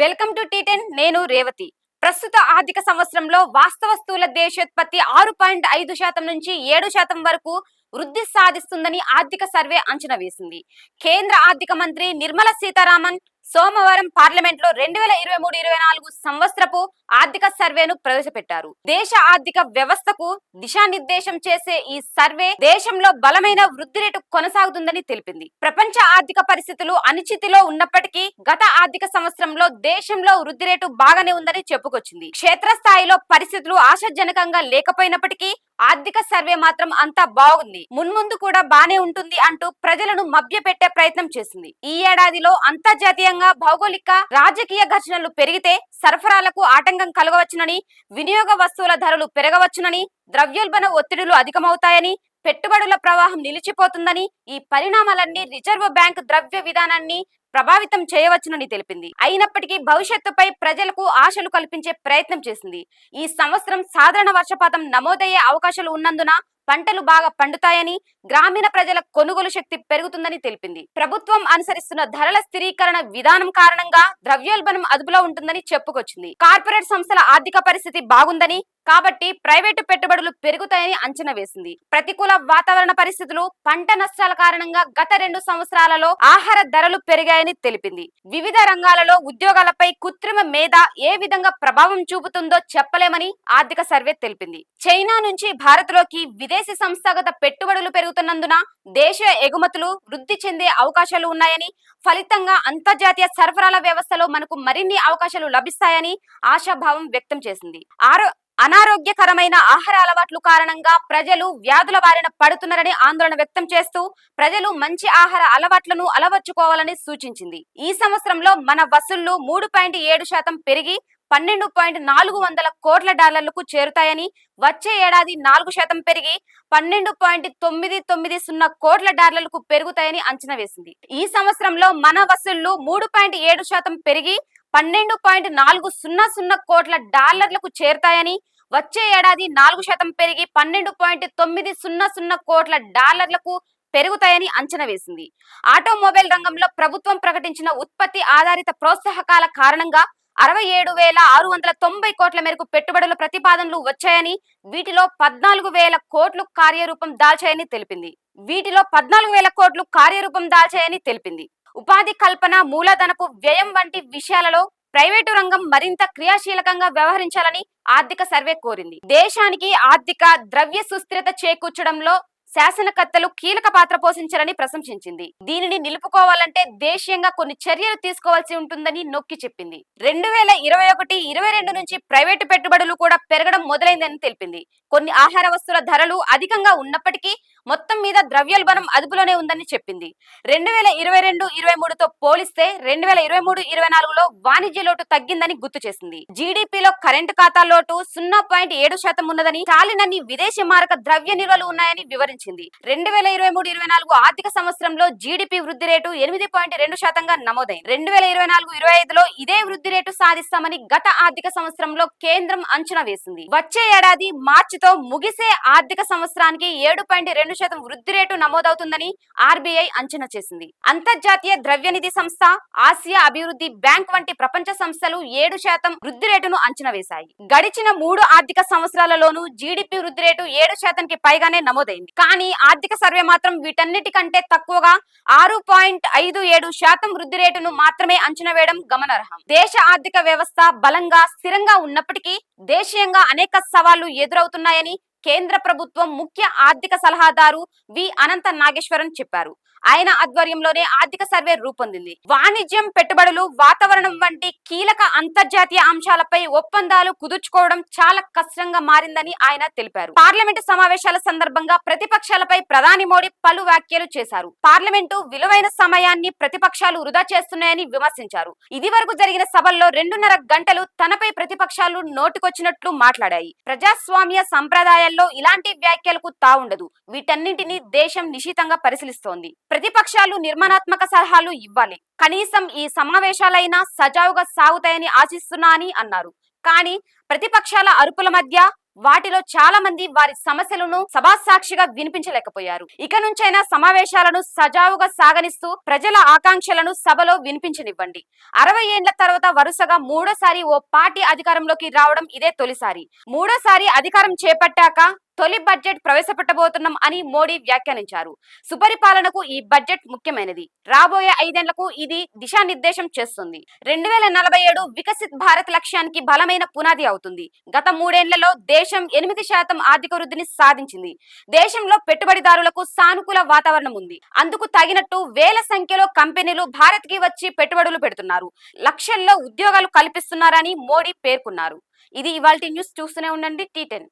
Welcome to tea ten నేను రేవతి. ప్రస్తుత ఆర్థిక సంవత్సరంలో వాస్తవ స్థూల దేశోత్పత్తి ఆరు పాయింట్ ఐదు శాతం నుంచి ఏడు శాతం వరకు వృద్ధి సాధిస్తుందని ఆర్థిక సర్వే అంచనా వేసింది. కేంద్ర ఆర్థిక మంత్రి నిర్మలా సీతారామన్ సోమవారం పార్లమెంట్లో రెండు వేల ఇరవై మూడు ఇరవై నాలుగు సంవత్సరపు ఆర్థిక సర్వేను ప్రవేశపెట్టారు. దేశ ఆర్థిక వ్యవస్థకు దిశానిర్దేశం చేసే ఈ సర్వే దేశంలో బలమైన వృద్ధి రేటు కొనసాగుతుందని తెలిపింది. ప్రపంచ ఆర్థిక పరిస్థితులు అనిశ్చితిలో ఉన్నప్పటికీ గత ఆర్థిక సంవత్సరంలో దేశంలో వృద్ధి రేటు బాగానే ఉందని చెప్పుకొచ్చింది. క్షేత్రస్థాయిలో పరిస్థితులు ఆశాజనకంగా లేకపోయినప్పటికీ ఆర్థిక సర్వే మాత్రం అంతా బాగుంది. మున్ముందు కూడా బానే ఉంటుంది అంటూ ప్రజలను మభ్యపెట్టే ప్రయత్నం చేసింది ఈ ఏడాదిలో అంతర్జాతీయంగా భౌగోళిక రాజకీయ ఘర్షణలు పెరిగితే సరఫరాలకు ఆటంకం కలగవచ్చునని వినియోగ వస్తువుల ధరలు పెరగవచ్చునని ద్రవ్యోల్బణ ఒత్తిడులు అధికమవుతాయని పెట్టుబడుల ప్రవాహం నిలిచిపోతుందని ఈ పరిణామాలన్నీ రిజర్వ్ బ్యాంక్ ద్రవ్య విధానాన్ని ప్రభావితం చేయవచ్చునని తెలిపింది. అయినప్పటికీ భవిష్యత్తుపై ప్రజలకు ఆశలు కల్పించే ప్రయత్నం చేసింది. ఈ సంవత్సరం సాధారణ వర్షపాతం నమోదయ్యే అవకాశాలు ఉన్నందున పంటలు బాగా పండుతాయని గ్రామీణ ప్రజల కొనుగోలు శక్తి పెరుగుతుందని తెలిపింది. ప్రభుత్వం అనుసరిస్తున్న ధరల స్థిరీకరణ విధానం కారణంగా ద్రవ్యోల్బణం అదుపులో ఉంటుందని చెప్పుకొచ్చింది. కార్పొరేట్ సంస్థల ఆర్థిక పరిస్థితి బాగుందని కాబట్టి ప్రైవేటు పెట్టుబడులు పెరుగుతాయని అంచనా వేసింది. ప్రతికూల వాతావరణ పరిస్థితులు పంట నష్టాల కారణంగా గత రెండు సంవత్సరాలలో ఆహార ధరలు పెరిగాయని తెలిపింది. వివిధ రంగాలలో ఉద్యోగాలపై కృత్రిమ మేధ ఏ విధంగా ప్రభావం చూపుతుందో చెప్పలేమని ఆర్థిక సర్వే తెలిపింది. చైనా నుంచి భారత్లోకి విదేశీ సంస్థాగత పెట్టుబడులు పెరుగుతున్నందున దేశ ఎగుమతులు వృద్ధి చెందే అవకాశాలు ఉన్నాయని ఫలితంగా అంతర్జాతీయ సరఫరాల వ్యవస్థలో మనకు మరిన్ని అవకాశాలు లభిస్తాయని ఆశాభావం వ్యక్తం చేసింది. ఆరో అనారోగ్యకరమైన ఆహార అలవాట్లు కారణంగా ప్రజలు వ్యాధుల బారిన పడుతున్నారని ఆందోళన వ్యక్తం చేస్తూ ప్రజలు మంచి ఆహార అలవాట్లను అలవర్చుకోవాలని సూచించింది. ఈ సంవత్సరంలో మన వసూళ్ళు మూడు పాయింట్ ఏడు శాతం పెరిగి పన్నెండు పాయింట్ నాలుగు వందల కోట్ల డాలర్లకు చేరుతాయని వచ్చే ఏడాది నాలుగు శాతం పెరిగి పన్నెండు పాయింట్ తొమ్మిది తొమ్మిది సున్నా కోట్ల డాలర్లకు పెరుగుతాయని అంచనా వేసింది. ఈ సంవత్సరంలో మన వసూళ్ళు మూడు పాయింట్ ఏడు శాతం పెరిగి పన్నెండు పాయింట్ నాలుగు సున్నా సున్నా కోట్ల డాలర్లకు చేరుతాయని వచ్చే ఏడాది నాలుగు శాతం పెరిగి పన్నెండు పాయింట్ తొమ్మిది సున్నా సున్నా కోట్ల డాలర్లకు పెరుగుతాయని అంచనా వేసింది. ఆటోమొబైల్ రంగంలో ప్రభుత్వం ప్రకటించిన ఉత్పత్తి ఆధారిత ప్రోత్సాహకాల కారణంగా అరవై ఏడు వేల ఆరు వందల తొంభై కోట్ల మేరకు పెట్టుబడుల ప్రతిపాదనలు వచ్చాయని వీటిలో పద్నాలుగు వేల కోట్లు కార్యరూపం దాల్చాయని తెలిపింది. వీటిలో పద్నాలుగు వేల కోట్లు కార్యరూపం దాల్చాయని తెలిపింది. ఉపాధి కల్పన మూలధనపు వ్యయం వంటి విషయాలలో ప్రైవేటు రంగం మరింత క్రియాశీలకంగా వ్యవహరించాలని ఆర్థిక సర్వే కోరింది. దేశానికి ఆర్థిక ద్రవ్య సుస్థిరత చేకూర్చడంలో శాసనకర్తలు కీలక పాత్ర పోషించారని ప్రశంసించింది. దీనిని నిలుపుకోవాలంటే దేశీయంగా కొన్ని చర్యలు తీసుకోవాల్సి ఉంటుందని నొక్కి చెప్పింది. రెండు వేల ఇరవై ఒకటి ఇరవై రెండు నుంచి ప్రైవేటు పెట్టుబడులు కూడా పెరగడం మొదలైందని తెలిపింది. కొన్ని ఆహార వస్తువుల ధరలు అధికంగా ఉన్నప్పటికీ మొత్తం మీద ద్రవ్యోల్బణం అదుపులోనే ఉందని చెప్పింది. రెండు వేల ఇరవై రెండు ఇరవై మూడుతో పోలిస్తే రెండు వేల ఇరవై మూడు ఇరవై నాలుగులో వాణిజ్య లోటు తగ్గిందని గుర్తు చేసింది. జీడిపిలో కరెంటు ఖాతా లోటు సున్నా పాయింట్ ఏడు శాతం ఉన్నదని చాలినన్ని విదేశీ మారక ద్రవ్య నిల్వలు ఉన్నాయని వివరించింది. రెండు వేల ఇరవై మూడు ఇరవై నాలుగు ఆర్థిక సంవత్సరంలో జీడిపి వృద్ధి రేటు ఎనిమిది పాయింట్ రెండు శాతంగా నమోదైంది. రెండు వేల ఇరవై నాలుగు ఇరవై ఐదులో ఇదే వృద్ధి రేటు సాధిస్తామని గత ఆర్థిక సంవత్సరంలో కేంద్రం అంచనా వేసింది. వచ్చే ఏడాది మార్చితో ముగిసే ఆర్థిక సంవత్సరానికి ఏడు పాయింట్ రెండు శాతం వృద్ధి రేటు నమోదవుతుందని ఆర్బీఐ అంచనా చేసింది. అంతర్జాతీయ ద్రవ్యనిధి సంస్థ ఆసియా అభివృద్ధి బ్యాంక్ వంటి ప్రపంచ సంస్థలు ఏడు శాతం వృద్ధి రేటును అంచనా వేశాయి. గడిచిన మూడు ఆర్థిక సంవత్సరాలలోనూ జీడిపి వృద్ధి రేటు ఏడు శాతానికి పైగానే నమోదైంది. కానీ ఆర్థిక సర్వే మాత్రం వీటన్నిటికంటే తక్కువగా ఆరు పాయింట్ ఐదు ఏడు శాతం వృద్ధి రేటును మాత్రమే అంచనా వేయడం గమనార్హం. దేశ ఆర్థిక వ్యవస్థ బలంగా స్థిరంగా ఉన్నప్పటికీ దేశీయంగా అనేక సవాళ్ళు ఎదురవుతున్నాయని కేంద్ర ప్రభుత్వం ముఖ్య ఆర్థిక సలహాదారు వి అనంత నాగేశ్వరన్ చెప్పారు. ఆయన ఆధ్వర్యంలోనే ఆర్థిక సర్వే రూపొందింది. వాణిజ్యం పెట్టుబడులు వాతావరణం వంటి కీలక అంతర్జాతీయ అంశాలపై ఒప్పందాలు కుదుర్చుకోవడం చాలా కష్టంగా మారిందని ఆయన తెలిపారు. పార్లమెంటు సమావేశాల సందర్భంగా ప్రతిపక్షాలపై ప్రధాని మోడీ పలు వ్యాఖ్యలు చేశారు. పార్లమెంటు విలువైన సమయాన్ని ప్రతిపక్షాలు వృధా చేస్తున్నాయని విమర్శించారు. ఇది వరకు జరిగిన సభల్లో రెండున్నర గంటలు తనపై ప్రతిపక్షాలు నోటుకొచ్చినట్లు మాట్లాడాయి. ప్రజాస్వామ్య సంప్రదాయాల్లో ఇలాంటి వ్యాఖ్యలకు తావుండదు. వీటన్నింటినీ దేశం నిశితంగా పరిశీలిస్తోంది. ప్రతిపక్షాలు నిర్మాణాత్మక సలహాలు ఇవ్వాలి. కనీసం ఈ సమావేశాలైనా సజావుగా సాగుతాయని ఆశిస్తున్నా అని అన్నారు. కానీ ప్రతిపక్షాల అరుపుల మధ్య వాటిలో చాలా మంది వారి సమస్యలను సభాసాక్షిగా వినిపించలేకపోయారు. ఇక నుంచైనా సమావేశాలను సజావుగా సాగనిస్తూ ప్రజల ఆకాంక్షలను సభలో వినిపించనివ్వండి. అరవై ఏండ్ల తర్వాత వరుసగా మూడోసారి ఓ పార్టీ అధికారంలోకి రావడం ఇదే తొలిసారి. మూడోసారి అధికారం చేపట్టాక తొలి బడ్జెట్ ప్రవేశపెట్టబోతున్నాం అని మోడీ వ్యాఖ్యానించారు. సుపరిపాలనకు ఈ బడ్జెట్ ముఖ్యమైనది. రాబోయే ఐదేళ్ళకు ఇది దిశానిర్దేశం చేస్తుంది. రెండు వేల నలభై ఏడు వికసిత్ భారత్ లక్ష్యానికి బలమైన పునాది అవుతుంది. గత మూడేళ్ళలో దేశం ఎనిమిది శాతం ఆర్థిక వృద్ధిని సాధించింది. దేశంలో పెట్టుబడిదారులకు సానుకూల వాతావరణం ఉంది. అందుకు తగినట్టు వేల సంఖ్యలో కంపెనీలు భారత్కి వచ్చి పెట్టుబడులు పెడుతున్నారు. లక్షల్లో ఉద్యోగాలు కల్పిస్తున్నారని మోడీ పేర్కొన్నారు. ఇది ఇవాల్టి న్యూస్. చూస్తూనే ఉండండి టీ టెన్.